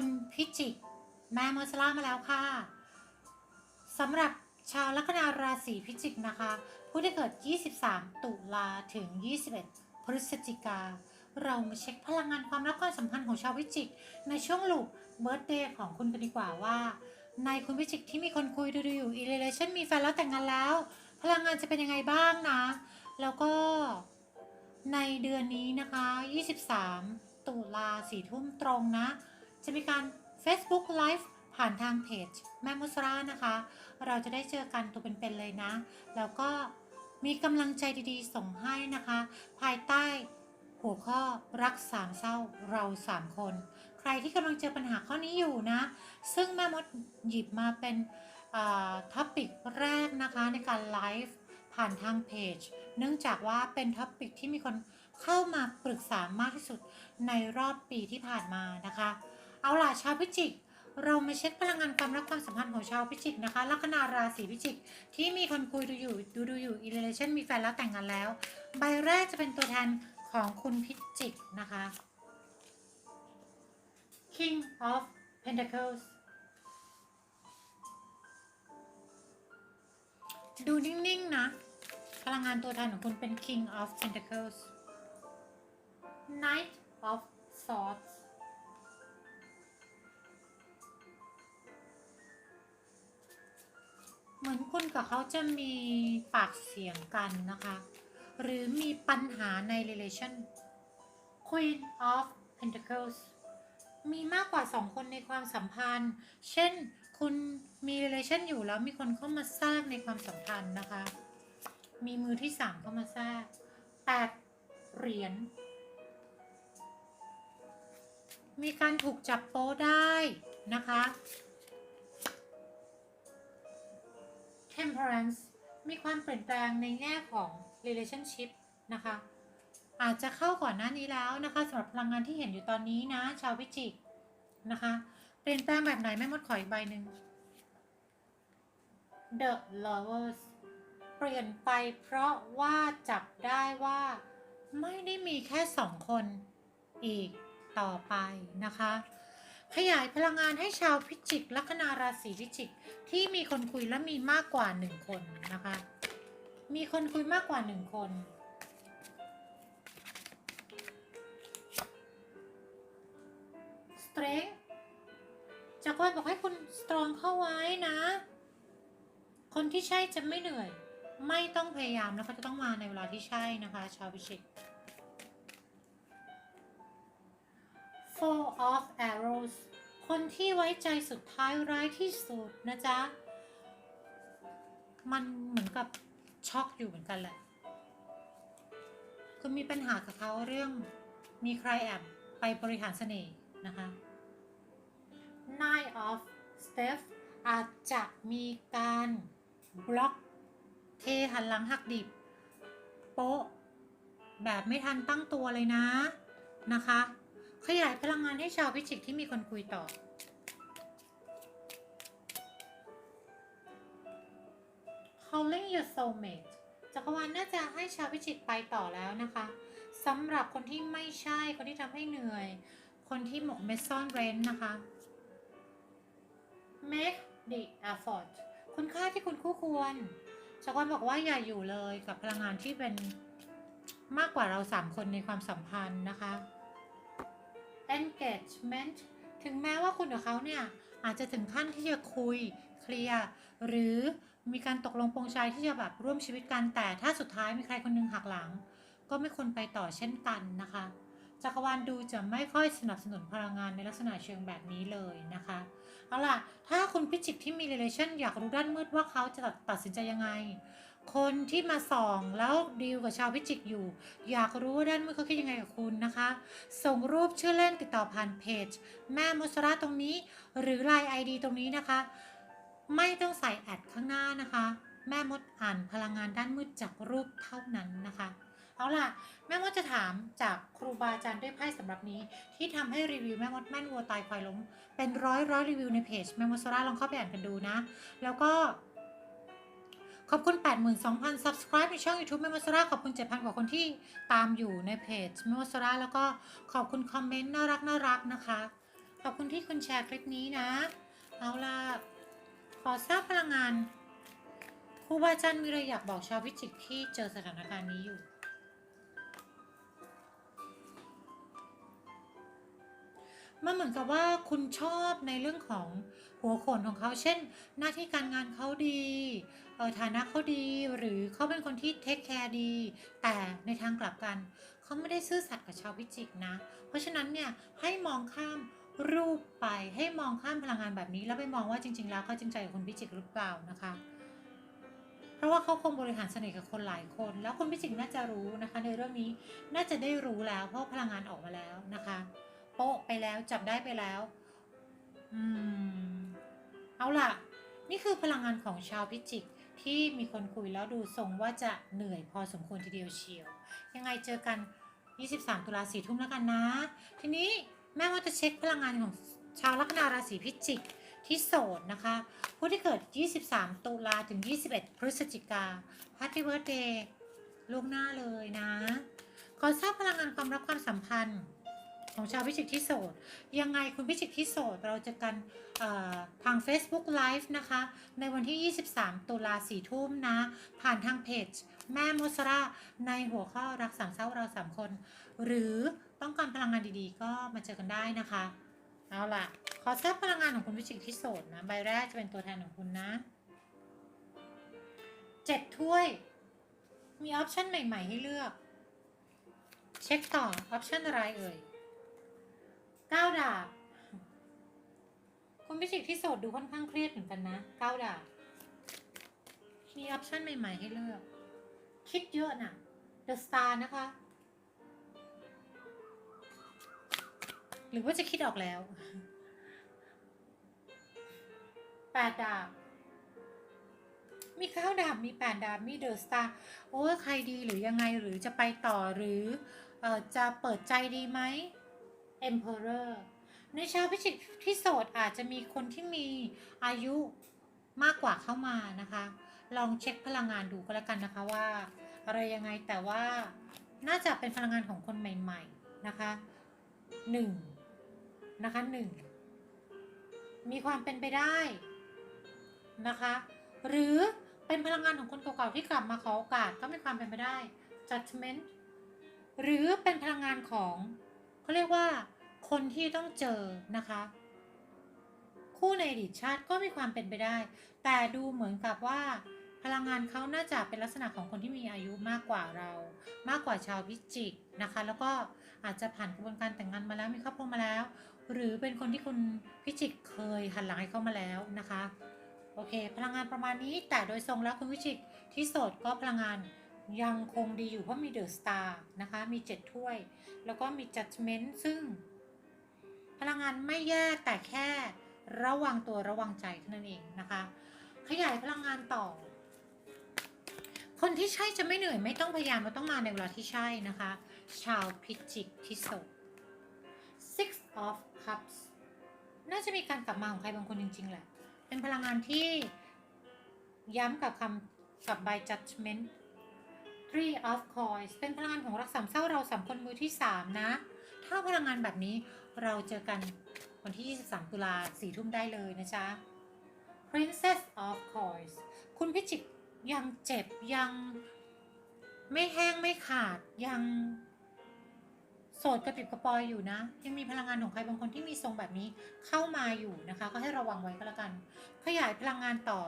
คุณพิจิก แม่มอสลามาแล้วค่ะสำหรับชาวลัคนาราศีพิจิกนะคะ ผู้ที่เกิด 23 ตุลาถึง 21 พฤศจิกา เรามาเช็คพลังงานความรักความสัมพันธ์ของชาวพิจิก ในช่วงลูกเบิร์ตเดย์ของคุณกันดีกว่าว่า ในคุณพิจิกที่มีคนคุยดูๆอยู่อีเลเลชันมีแฟนแล้วแต่งงานแล้ว พลังงานจะเป็นยังไงบ้างนะ แล้วก็ในเดือนนี้นะคะ 23 ตุลาสี่ทุ่มตรงนะ จะมีการ Facebook Live ผ่านทางเพจแม่มุสรานะคะ เราจะได้เจอกันตัวเป็นๆเลยนะ แล้วก็มีกำลังใจดีๆ ส่งให้นะคะ ภายใต้หัวข้อรักสามเศร้าเราสามคน ใครที่กำลังเจอปัญหาข้อนี้อยู่นะ ซึ่งแม่มดหยิบมาเป็นท็อปิกแรกนะคะในการไลฟ์ผ่านทางเพจ เนื่องจากว่าเป็นท็อปิกที่มีคนเข้ามาปรึกษามากที่สุดในรอบปีที่ผ่านมานะคะ เอาล่ะชาวพิจิก เรามาเช็คพลังงานความรักความสัมพันธ์ของชาวพิจิกนะคะลัคนาราศีพิจิก ที่มีคนคุยดูอยู่ดูดูอยู่อีเลชันมีแฟนแล้วแต่งงานแล้ว ใบแรกจะเป็นตัวแทนของคุณพิจิกนะคะ King of Pentacles ดูนิ่งๆนะ พลังงานตัวแทนของคุณเป็น King of Pentacles Knight of Swords มือนคุณกับเขาจะมีปากเสียงกันนะคะ หรือมีปัญหาใน relation Queen of Pentacles มีมากกว่าสองคนในความสัมพันธ์ เช่น คุณมี relation อยู่แล้วมีคนเข้ามาแทรกในความสัมพันธ์นะคะ มีมือที่สามเข้ามาแทรกแปดเหรียญ มีการถูกจับโป๊ได้นะคะ temperance มีความเปลี่ยนแปลงในแง่ของ relationship นะคะ อาจจะเข้าก่อนหน้านี้แล้วนะคะสำหรับพลังงานที่เห็นอยู่ตอนนี้นะ ชาวพิจิกนะคะ เปลี่ยนแปลงแบบไหนแม่มดขออีกใบหนึ่ง The lovers เปลี่ยนไปเพราะว่าจับได้ว่าไม่ได้มีแค่สองคนอีกต่อไปนะคะ ขยายพลังงานให้ชาวพิจิกลัคนาราศีพิจิก ที่มีคนคุยและมีมากกว่าหนึ่งคนนะคะ มีคนคุยมากกว่าหนึ่งคน strength จากวันบอกให้คุณ strong เข้าไว้นะ คนที่ใช่จะไม่เหนื่อย ไม่ต้องพยายามแล้วเขาจะต้องมาในเวลาที่ใช่นะคะ ชาวพิชิต Four of Arrows คนที่ไว้ใจสุดท้ายร้ายที่สุดนะจ๊ะ มันเหมือนกับช็อกอยู่เหมือนกันแหละ คุณมีปัญหากับเขาเรื่องมีใครแอบไปบริหารเสน่ห์นะคะ Nine of Staff อาจจะมีการบล็อกเทหันหลังหักดิบ โป๊ะ แบบไม่ทันตั้งตัวเลยนะนะคะ ขยายพลังงานให้ชาวพิจิกที่มีคนคุยต่อ Calling your soulmate จักรวาลน่าจะให้ชาวพิจิกไปต่อแล้วนะคะสำหรับคนที่ไม่ใช่คนที่ทำให้เหนื่อย คนที่หมกเมดซ่อนเร้นนะคะ make the effort คุณค่าที่คุณคู่ควรจักรวาลบอกว่าอย่าอยู่เลยกับพลังงานที่เป็นมากกว่าเราสามคนในความสัมพันธ์นะคะ engagement ถึงแม้ว่าคุณกับเขาเนี่ยอาจจะถึงขั้นที่จะคุยเคลียร์หรือมีการตกลงปรงใจที่จะแบบร่วมชีวิตกันแต่ถ้าสุดท้ายมีใครคนหนึงหักหลัง ก็ไม่ควรไปต่อเช่นกันนะคะ จักรวาลดูจะไม่ค่อยสนับสนุนพลังงานในลักษณะเชิงแบบนี้เลยนะคะ เอาล่ะ ถ้าคุณพิจิกที่มี relation อยากรู้ด้านมืดว่าเขาจะตัดสินใจยังไง คนที่มาส่องแล้วดีลกับชาวพิจิกอยู่ อยากรู้ว่าด้านมืดเขาคิดยังไงกับคุณนะคะ ส่งรูปชื่อเล่นติดต่อผ่านเพจ แม่มสระตรงนี้ หรือ Line ID ตรงนี้นะคะ ไม่ต้องใส่แอดข้างหน้านะคะ แม่มดอ่านพลังงานด้านมืดจากรูปเท่านั้นนะคะเอาล่ะ แม่มดจะถามจากครูบาอาจารย์ด้วยไพ่สำหรับนี้ ที่ทำให้รีวิวแม่มดแม่นวัวตายควายล้มเป็นร้อยร้อยรีวิวในเพจแม่มดสระลองเข้าไปอ่านกันดูนะ แล้วก็ ขอบคุณ 82,000 subscribe ในช่อง YouTube แม่มดสระขอบคุณ 7,000 กว่าคนที่ตามอยู่ในเพจเม่มดสระแล้วก็ขอบคุณคอมเมนต์น่ารักน่ารักนะคะ ขอบคุณที่คุณแชร์คลิปนี้นะ เอาล่ะ ขอทราบพลังงานครูบาอาจารย์มีอะไรอยากบอกชาวพิจิตรที่เจอสถานการณ์นี้อยู่ มันเหมือนกับว่าคุณชอบในเรื่องของหัวโขนของเขา เช่น หน้าที่การงานเขาดีเออฐานะเขาดี หรือเขาเป็นคนที่เทคแคร์ดี แต่ในทางกลับกัน เขาไม่ได้ซื่อสัตย์กับชาวพิจิกนะ เพราะฉะนั้นเนี่ยให้มองข้ามรูปไป ให้มองข้ามพลังงานแบบนี้ แล้วไปมองว่าจริง ๆ แล้วเขาจริงใจกับคุณพิจิกหรือเปล่านะคะ เพราะว่าเขาคงบริหารเสน่ห์กับคนหลายคน แล้วคุณพิจิกน่าจะรู้นะคะ ในเรื่องนี้น่าจะได้รู้แล้วเพราะพลังงานออกมาแล้วนะคะ โป๊ะไปแล้วจับได้ไปแล้ว อืม เอาล่ะ นี่คือพลังงานของชาวพิจิกที่มีคนคุยแล้วดูทรงว่าจะเหนื่อยพอสมควรทีเดียวเชียว ยังไงเจอกัน 23 ตุลาสี่ทุ่มแล้วกันนะ ทีนี้แม่ว่าจะเช็คพลังงานของชาวลัคนาราศีพิจิกที่โสดนะคะ ผู้ที่เกิด 23 ตุลาถึง 21 พฤศจิกา Happy Birthday ล่วงหน้าเลยนะ ขอทราบพลังงานความรักความสัมพันธ์ ของชาวพิจิกที่โสด ยังไงคุณพิจิกที่โสด เราจะกันทาง Facebook Live นะคะ ในวันที่ 23 ตุลาสี่ทุ่มนะ ผ่านทางเพจ แม่โมสราในหัวข้อรักสามเศร้าเราสามคน หรือต้องการพลังงานดีๆ ก็มาเจอกันได้นะคะ เอาล่ะ ขอทราบพลังงานของคุณพิจิกที่โสดนะ ใบแรกจะเป็นตัวแทนของคุณนะเจ็ดถ้วย มีออปชันใหม่ ๆ ให้เลือก เช็คต่อออปชันอะไรเอ่ย ก้าดาบคุณพิจิกที่โสดดูค่อนข้างเครียดเหมือนกันนะเก้าดาบมีออปชั่นใหม่ ๆ ให้เลือก คิดเยอะน่ะ The Star นะคะ หรือว่าจะคิดออกแล้วแปดดาบมีเก้าดาบมีแปดดาบมีเดอะสตาร์โอ้ยใครดีหรือยังไงหรือจะไปต่อหรือออจะเปิดใจดีไหม Emperor ในชาวพิจิกที่โสดอาจจะมีคนที่มีอายุมากกว่าเข้ามานะคะ ลองเช็คพลังงานดูก็แล้วกันนะคะว่า อะไรยังไงแต่ว่าน่าจะเป็นพลังงานของคนใหม่ ๆนะคะหนึ่งนะคะหนึ่งมีความเป็นไปได้นะคะ หรือเป็นพลังงานของคนเก่าๆที่กลับมาขอโอกาสก็มีความเป็นไปได้ judgment หรือเป็นพลังงานของ เขาเรียกว่า คนที่ต้องเจอนะคะ คู่ในอดีตชาติก็มีความเป็นไปได้ แต่ดูเหมือนกับว่า พลังงานเขาน่าจะเป็นลักษณะของคนที่มีอายุมากกว่าเรา มากกว่าชาวพิจิกนะคะ แล้วก็อาจจะผ่านกระบวนการแต่งงานมาแล้วมีครอบครัวมาแล้ว หรือเป็นคนที่คุณพิจิกเคยหันหลังให้เขามาแล้วนะคะโอเค พลังงานประมาณนี้แต่โดยทรงแล้วคุณพิจิกที่โสดก็พลังงาน ยังคงดีอยู่เพราะมีเดอะสตาร์นะคะมีเจ็ดถ้วย แล้วก็มี judgment ซึ่ง พลังงานไม่แย่แต่แค่ระวังตัวระวังใจเท่านั้นเองนะคะ ขยายพลังงานต่อ คนที่ใช่จะไม่เหนื่อยไม่ต้องพยายามเราต้องมาในเวลาที่ใช่นะคะ ชาวพิจิกที่โสด six of cups น่าจะมีการกลับมาของใครบางคนจริงๆแหละ เป็นพลังงานที่ย้ำกับคำกับ by judgment three of coins เป็นพลังงานของรักสามเศร้าเราสามคนมือที่สามนะ ถ้าพลังงานแบบนี้เราเจอกันวันที่ 23 ตุลาสี่ทุ่มได้เลยนะจ๊ะ Princess of Coins คุณพิจิกยังเจ็บยังไม่แห้งไม่ขาดยังโสดกระปิบกระปอยอยู่นะ ยังมีพลังงานของใครบางคนที่มีทรงแบบนี้เข้ามาอยู่นะคะ ก็ให้ระวังไว้ก็แล้วกัน ขยายพลังงานต่อ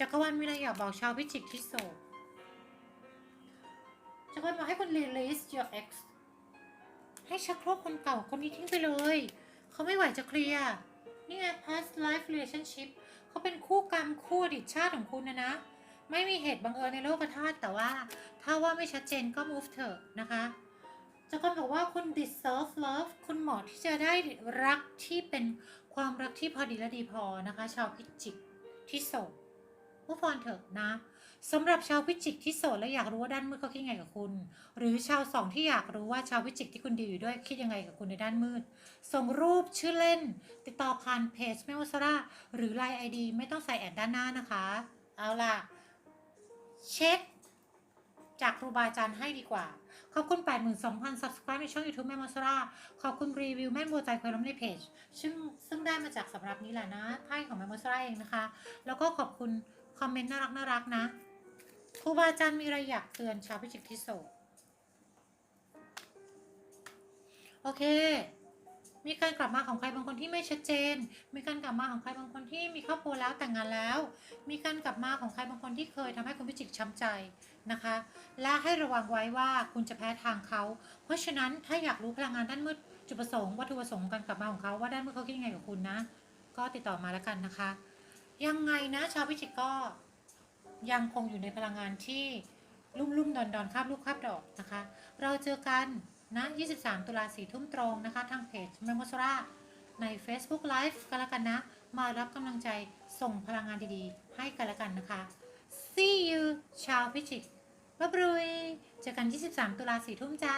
จักรวาลมีอะไรอยากบอกชาวพิจิกที่โสดจักรวาลบอกให้คุณ release your ex ให้ชักโครกคนเก่าคนนี้ทิ้งไปเลย เขาไม่ไหวจะเคลียร์ นี่ไง past life relationship เขาเป็นคู่กรรมคู่อดีตชาติของคุณนะนะ ไม่มีเหตุบังเอิญในโลกธาตุแต่ว่า ถ้าว่าไม่ชัดเจนก็ move เถอะนะคะจะคนบอกว่าคุณ deserve love คุณเหมาะที่จะได้รักที่เป็นความรักที่พอดีและดีพอนะคะ ชาวพิจิกที่โสด ผู้ฟอนเถอะนะสำหรับชาวพิจิกที่โสดและอยากรู้ว่าด้านมืดเขาคิดยังไงกับคุณ หรือชาวสองที่อยากรู้ว่าชาวพิจิกที่คุณดีอยู่ด้วยคิดยังไงกับคุณในด้านมืด ส่งรูปชื่อเล่น ติดต่อผ่านเพจเมลซาร่าหรือ Line ID ไม่ต้องใส่แอดด้านหน้านะคะ เอาล่ะ เช็ค จากครูบาอาจารย์ให้ดีกว่า ขอบคุณ 82,000 subscribe ในช่อง YouTube แม่มอสราขอบคุณรีวิวแม่บัวใจเคยล้มในเพจซึ่งซึ่งได้มาจากสำรับนี้แหละนะไพ่ของแม่มอสราเองนะคะ แล้วก็ขอบคุณ คอมเมนต์น่ารักน่ารักนะครูบาอาจารย์มีอะไรอยากเตือนชาวพิจิกที่โสดโอเค มีการกลับมาของใครบางคนที่ไม่ชัดเจน มีการกลับมาของใครบางคนที่มีครอบครัวแล้วแต่งงานแล้ว มีการกลับมาของใครบางคนที่เคยทำให้คุณพิจิกช้ำใจนะคะ และให้ระวังไว้ว่าคุณจะแพ้ทางเขา เพราะฉะนั้นถ้าอยากรู้พลังงานด้านมืดจุดประสงค์วัตถุประสงค์การกลับมาของเขาว่าด้านมืดเขาคิดยังไงกับคุณนะ ก็ติดต่อมาแล้วกันนะคะ ยังไงนะชาวพิจิกก็ยังคงอยู่ในพลังงานที่ลุ่มลุ่มๆดอนดอนๆคาบลูกคาบดอกนะคะ เราเจอกันนะ 23 ตุลาสี่ทุ่มตรงนะคะ ทางเพจเมมโมสราใน Facebook Live กันแล้วกันนะ มารับกำลังใจส่งพลังงานดีๆ ให้กันแล้วกันนะคะ See you ชาวพิจิกบ๊ายบายเจอกัน 23 ตุลาสี่ทุ่มจ้า